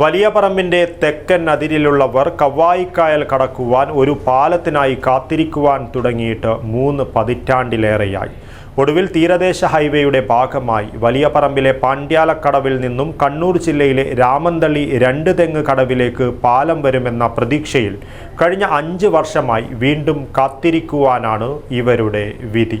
വലിയ പറമ്പിന്റെ തെക്കൻ അതിരിലുള്ളവർ കവായിക്കായൽ കടക്കുവാൻ ഒരു പാലത്തിനായി കാത്തിരിക്കുവാൻ തുടങ്ങിയിട്ട് മൂന്ന് പതിറ്റാണ്ടിലേറെയായി. ഒടുവിൽ തീരദേശ ഹൈവേയുടെ ഭാഗമായി വലിയ പറമ്പിലെ പാണ്ഡ്യാലക്കടവിൽ നിന്നും കണ്ണൂർ ജില്ലയിലെ രാമന്തളി രണ്ട് തെങ്ങ് കടവിലേക്ക് പാലം വരുമെന്ന പ്രതീക്ഷയിൽ കഴിഞ്ഞ അഞ്ച് വർഷമായി വീണ്ടും കാത്തിരിക്കുവാനാണ് ഇവരുടെ വിധി.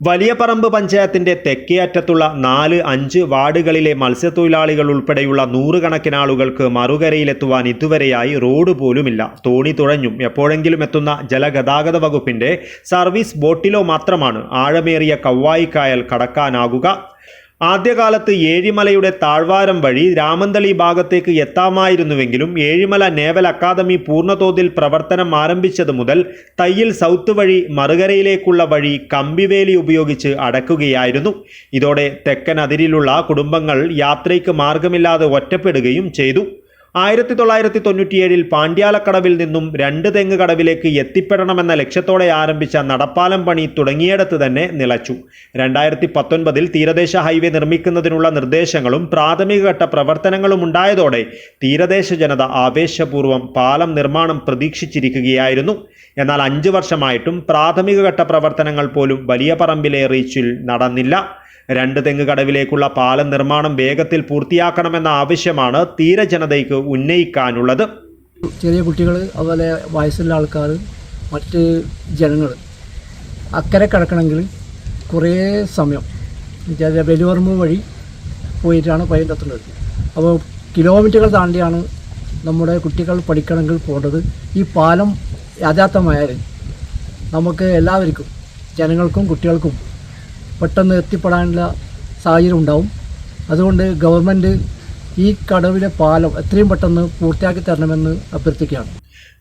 വലിയ പറമ്പ് പഞ്ചായത്തിന്റെ തെക്കേ അറ്റത്തുള്ള നാല് അഞ്ച് വാർഡുകളിലെ മത്സ്യത്തൊഴിലാളികൾ ഉൾപ്പെടെയുള്ള നൂറുകണക്കിന് ആളുകൾക്ക് മറുകരയിലെത്തുവാൻ ഇതുവരെയായി റോഡ് പോലുമില്ല. തോണി തുഴഞ്ഞും എപ്പോഴെങ്കിലും എത്തുന്ന ജലഗതാഗത വകുപ്പിന്റെ സർവീസ് ബോട്ടിലോ മാത്രമാണ് ആഴമേറിയ കവ്വായിക്കായൽ കടക്കാനാകുക. ആദ്യകാലത്ത് ഏഴിമലയുടെ താഴ്വാരം വഴി രാമന്തളി ഭാഗത്തേക്ക് എത്താമായിരുന്നുവെങ്കിലും ഏഴിമല നേവൽ അക്കാദമി പൂർണതോതിൽ പ്രവർത്തനം ആരംഭിച്ചത് മുതൽ തയ്യിൽ സൗത്ത് വഴി മറുകരയിലേക്കുള്ള വഴി കമ്പിവേലി ഉപയോഗിച്ച് അടക്കുകയായിരുന്നു. ഇതോടെ തെക്കൻ അതിരിലുള്ള കുടുംബങ്ങൾ യാത്രയ്ക്ക് മാർഗമില്ലാതെ ഒറ്റപ്പെടുകയും ചെയ്തു. ആയിരത്തി തൊള്ളായിരത്തി തൊണ്ണൂറ്റിയേഴിൽ പാണ്ഡ്യാലക്കടവിൽ നിന്നും രണ്ട് തെങ്ങ് കടവിലേക്ക് എത്തിപ്പെടണമെന്ന ലക്ഷ്യത്തോടെ ആരംഭിച്ച നടപ്പാലം പണി തുടങ്ങിയിടത്ത് തന്നെ നിലച്ചു. രണ്ടായിരത്തി പത്തൊൻപതിൽ തീരദേശ ഹൈവേ നിർമ്മിക്കുന്നതിനുള്ള നിർദ്ദേശങ്ങളും പ്രാഥമികഘട്ട പ്രവർത്തനങ്ങളും ഉണ്ടായതോടെ തീരദേശ ജനത ആവേശപൂർവം പാലം നിർമ്മാണം പ്രതീക്ഷിച്ചിരിക്കുകയായിരുന്നു. എന്നാൽ അഞ്ച് വർഷമായിട്ടും പ്രാഥമികഘട്ട പ്രവർത്തനങ്ങൾ പോലും വലിയ പറമ്പിലെ റീച്ചിൽ നടന്നില്ല. രണ്ട് തെങ്ങ് കടവിലേക്കുള്ള പാലം നിർമ്മാണം വേഗത്തിൽ പൂർത്തിയാക്കണമെന്ന ആവശ്യമാണ് തീരജനതയ്ക്ക് ഉന്നയിക്കാനുള്ളത്. ചെറിയ കുട്ടികൾ അതുപോലെ വയസ്സുള്ള ആൾക്കാർ മറ്റ് ജനങ്ങൾ അക്കരെ കിടക്കണമെങ്കിൽ കുറേ സമയം. വെലുവർമ വഴി പോയിട്ടാണ് പയ്യന്റെ എത്തുന്നത് അപ്പോൾ കിലോമീറ്ററുകൾ താണ്ടിയാണ് നമ്മുടെ കുട്ടികൾ പഠിക്കണമെങ്കിൽ പോകേണ്ടത്. ഈ പാലം യഥാർത്ഥമായാൽ നമുക്ക് എല്ലാവർക്കും ജനങ്ങൾക്കും കുട്ടികൾക്കും പെട്ടെന്ന് എത്തിപ്പെടാനുള്ള സാഹചര്യം ഉണ്ടാവും. അതുകൊണ്ട് ഗവൺമെന്റ് ഈ കടവിലെ പാലം എത്രയും പെട്ടെന്ന് പൂർത്തിയാക്കി തരണമെന്ന് അഭ്യർത്ഥിക്കുകയാണ്.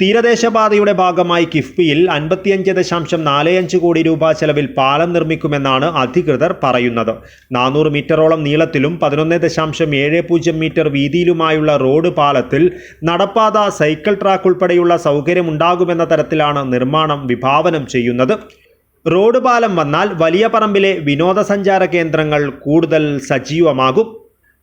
തീരദേശപാതയുടെ ഭാഗമായി കിഫ്ബിയിൽ അൻപത്തിയഞ്ച് ദശാംശം നാല് അഞ്ച് കോടി രൂപ ചെലവിൽ പാലം നിർമ്മിക്കുമെന്നാണ് അധികൃതർ പറയുന്നത്. നാനൂറ് മീറ്ററോളം നീളത്തിലും പതിനൊന്ന് ദശാംശം ഏഴ് പൂജ്യം മീറ്റർ വീതിയിലുമായുള്ള റോഡ് പാലത്തിൽ നടപ്പാത സൈക്കിൾ ട്രാക്ക് ഉൾപ്പെടെയുള്ള സൗകര്യമുണ്ടാകുമെന്ന തരത്തിലാണ് നിർമ്മാണം വിഭാവനം ചെയ്യുന്നത്. റോഡ് പാലം വന്നാൽ വലിയ പറമ്പിലെ വിനോദസഞ്ചാര കേന്ദ്രങ്ങൾ കൂടുതൽ സജീവമാകും.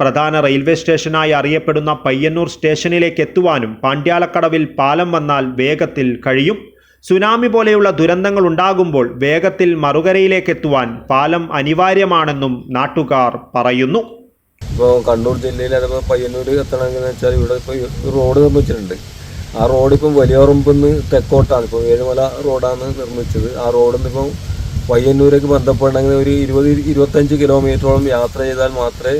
പ്രധാന റെയിൽവേ സ്റ്റേഷനായി അറിയപ്പെടുന്ന പയ്യന്നൂർ സ്റ്റേഷനിലേക്ക് എത്തുവാനും പാണ്ഡ്യാലക്കടവിൽ പാലം വന്നാൽ വേഗത്തിൽ കഴിയും. സുനാമി പോലെയുള്ള ദുരന്തങ്ങൾ ഉണ്ടാകുമ്പോൾ വേഗത്തിൽ മറുകരയിലേക്ക് എത്തുവാൻ പാലം അനിവാര്യമാണെന്നും നാട്ടുകാർ പറയുന്നു. ഇപ്പോൾ കണ്ണൂർ ജില്ലയിൽ അതിപ്പോൾ പയ്യന്നൂർ എത്തണമെന്ന് വെച്ചാൽ ഇവിടെ ഇപ്പോൾ റോഡ് നിർമ്മിച്ചിട്ടുണ്ട്. ആ റോഡ് ഇപ്പം വലിയറമ്പിന്ന് തെക്കോട്ടാണ്. ഇപ്പോൾ ഏഴുമല റോഡാണ് നിർമ്മിച്ചത്. ആ റോഡിൽ നിന്ന് ഇപ്പം പയ്യന്നൂരേക്ക് ബന്ധപ്പെടണമെങ്കിൽ ഒരു ഇരുപത് ഇരുപത്തഞ്ച് കിലോമീറ്ററോളം യാത്ര ചെയ്താൽ മാത്രമേ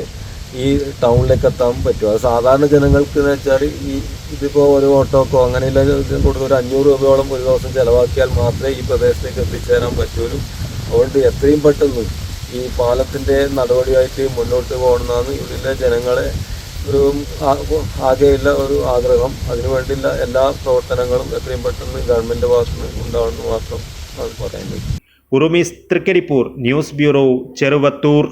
ഈ ടൗണിലേക്ക് എത്താൻ പറ്റൂ. അത് സാധാരണ ജനങ്ങൾക്ക് എന്ന് വെച്ചാൽ ഈ ഇതിപ്പോൾ ഒരു ഓട്ടോക്കോ അങ്ങനെയുള്ള കൊടുത്ത് ഒരു അഞ്ഞൂറ് രൂപയോളം ഒരു ദിവസം ചിലവാക്കിയാൽ മാത്രമേ ഈ പ്രദേശത്തേക്ക് എത്തിച്ചേരാൻ പറ്റുള്ളൂ. അതുകൊണ്ട് എത്രയും പെട്ടെന്ന് ഈ പാലത്തിന്റെ നടപടിയായിട്ട് മുന്നോട്ട് പോകണമെന്നാണ് ഇവിടെ ജനങ്ങളെ ഒരു ആകെയുള്ള ഒരു ആഗ്രഹം. അതിനു വേണ്ടിയുള്ള എല്ലാ പ്രവർത്തനങ്ങളും എത്രയും പെട്ടെന്ന് ഗവൺമെന്റ് ഭാഗത്തുനിന്ന് ഉണ്ടാവണമെന്ന് മാത്രം അത് പറയാൻ പറ്റും ഉറുമീസ് തൃക്കരിപ്പൂർ ന്യൂസ് ബ്യൂറോ ചെറുവത്തൂർ.